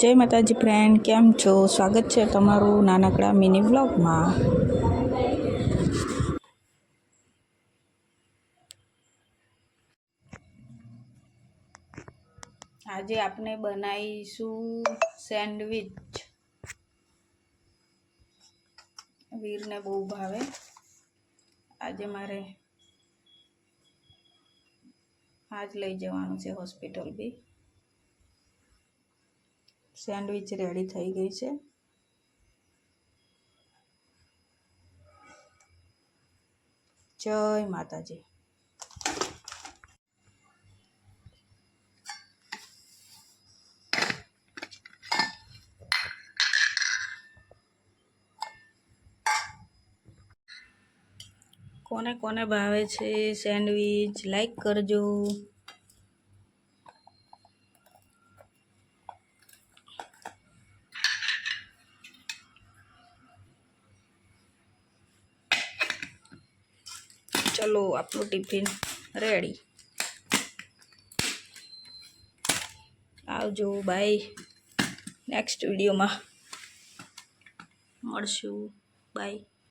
જય માતાજી ફ્રેન્ડ કેમ છો? સ્વાગત છે તમારું નાનકડા મિની વ્લોગમાં આજે આપણે બનાવીશું સેન્ડવિચ. વીરને બહુ ભાવે. આજે મારે આજ લઈ જવાનું છે હોસ્પિટલ બી. સેન્ડવિચ રેડી થઈ ગઈ છે. જય માતાજી. કોને કોને ભાવે છે સેન્ડવિચ લાઈક કરજો. ચલો આપણું ટિફિન રેડી આવજો બાય નેક્સ્ટ વિડીયોમાં મળશું. બાય